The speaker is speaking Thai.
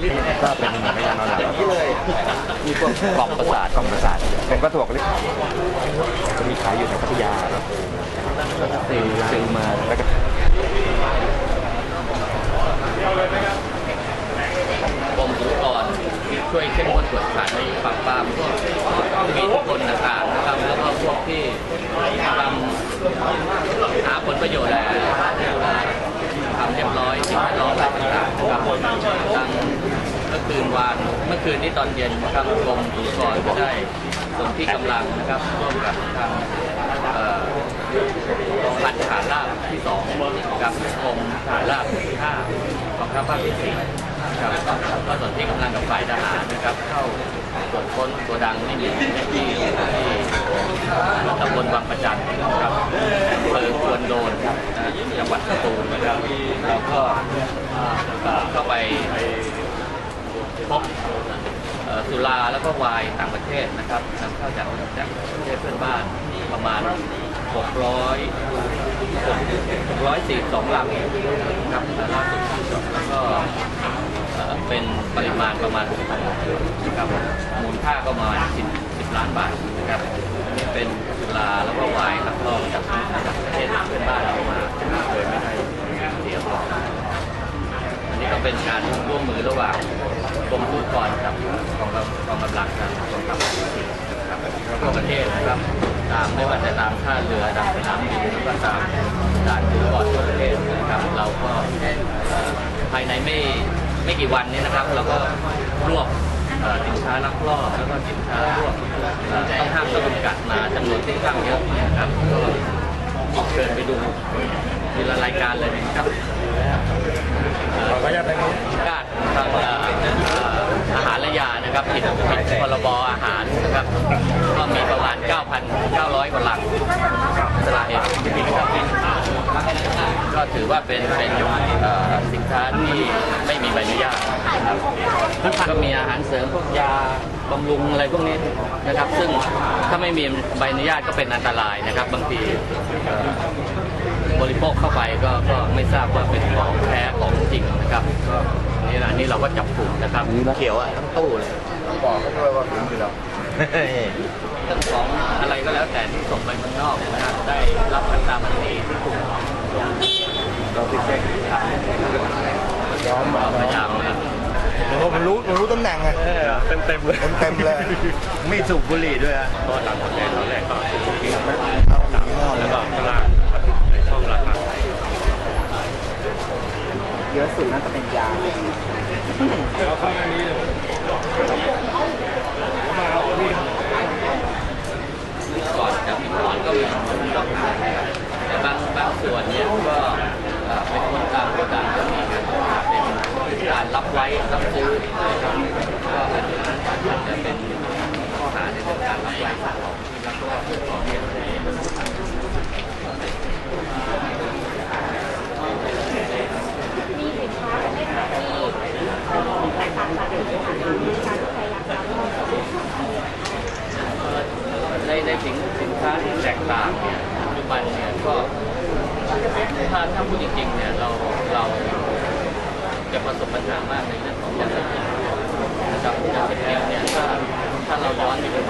ก็เป็นพยานอนหลับมีพวกกล่อมประสาทกล่อมประสาทผมก็ถั่วกลิจะมีขายอยู่ในพัทยาครับซื้อซื้อมาแล้วก็กรมศุลกรช่วยเข้มงวดตรวจขันในปราบปรามพวกมีทุกคนต่างๆนะครับแล้วก็พวกที่ทำหาผลประโยชน์และทำเรียบร้อยสิ่งแวดล้อมอะไรต่างๆนะครับทั้งเมื่อคืนวาน เมื่อคืนนี้ตอนเย็นนะครับกรมศุลกากรก็ได้ส่วนที่กำลังนะครับร่วมกับทางกองพันทหารราบที่สองกับกรมทหารราบที่ห้ากองทัพภาคที่สี่ครับก็ส่วนที่กำลังกับฝ่ายทหารนะครับ เข้าตรวจค้นตัวดังนี่มีที่ที่ตำบลวังประจันทร์นะครับอำเภอควนโดนนะจังหวัดสตูลนะครับเราก็เข้าไป พบสุราแล้วก็ไวน์ต่างประเทศนะครับนำเข้าจากจากประเทศเพื่อนบ้านประมาณ 600 642ลำนะครับล่าสุดแล้วก็เป็นปริมาณประมาณ6,000นครับมูลค่าก็ประมาณ10 10 ล้านบาทนะครับอันนี้เป็นสุราแล้วก็ไวน์ลักลอบจากจากประเทศเพื่อนบ้านเรามาโดยไม่ได้เสียก่อนอันนี้ก็เป็นกา ร่วมมือระหว่างกรมผู้กรกับกองกำกองกำลังทางกองทัพที่สี่นะครับทั่วประเทศนะครับ ตามไม่ว่าจะตามท่าเรือตามสนามบินหรือว่าตามด่านผู้ก่อนทั่วประเทศนะครับ เราก็ภายในไม่ไม่กี่วันนี้นะครับ เราก็รวบเอ่อสินค้าลักลอบแล้วก็สินค้ารวบเอ่อต้องห้ามต้องจำกัดมาจำนวนที่ค่อนข้างเยอะนะครับก็เชิญไปดูทีละรายการเลยนะครับขออนุญาตไปครับ อาหารและยานะครับผิดผิดพรบอาหารนะครับก็มีประมาณ 9,900 กว่าหลังสลาเองนะครับก็ถือว่าเป็นเป็นสินค้าที่ไม่มีใบอนุญาตนะครับก็มีอาหารเสริมพวกยาบำรุงอะไรพวกนี้นะครับ ซึ่งถ้าไม่มีใบอนุญาตก็เป็นอันตรายนะครับ บางทีบริโภคเข้าไปก็ก็ไม่ทราบว่าเป็นของแท้ของจริงนะครับ ก็นี่แหละนี่เราก็จับกลุ่มนะครับเขียวอะทั้งตู้เลยบอกเขาด้วยว่าถึงอยู่แล้วเรื่องของอะไรก็แล้วแต่ที่ส่งไปเมืองนอกนะครับได้รับการตามมันดีที่ถูกส่งเราติดแจ้งย้อมเราพยายามนะโอ้มันรู้มันรู้ตำแหน่งไงเต็มเต็มเลยเต็มเต็มเลยไม่สูบบุหรี่ด้วยฮะก็ตามกฎหมายตอนแรกก็เอาหนีห้อ แล้ แล้ว ว ก็ข้างล่างในช่องราคา เยอะสุดน่าจะเป็นยา ก่อนจะมีก่อนก็มีต้องหาแต่บางบางส่วนเนี่ยก็เอ่อเป็นคนตามโกดังก็มีครับเป็นการรับไว้รับซื้อนะครับก็อันนี้อาจจะเป็นข้อหาในเรื่องการรับไว้ของที่ลักลอบของเนี่ย มีสินค้าประเภทไหนที่แตกต่างจากที่ผ่านมาในการใช้ยาการลอก ในในสินสินค้าที่แต่างเนี่ยปัจจุบันเนี่ยก็ถ้าถ้าพูดจริงๆเนี่ยเราเราจะประสบปัญหามากในเรื่องของยาเสพติดนะครับยาเสพติดเนี่ยถ้าถ้าเราย้อนไปถึง20ปี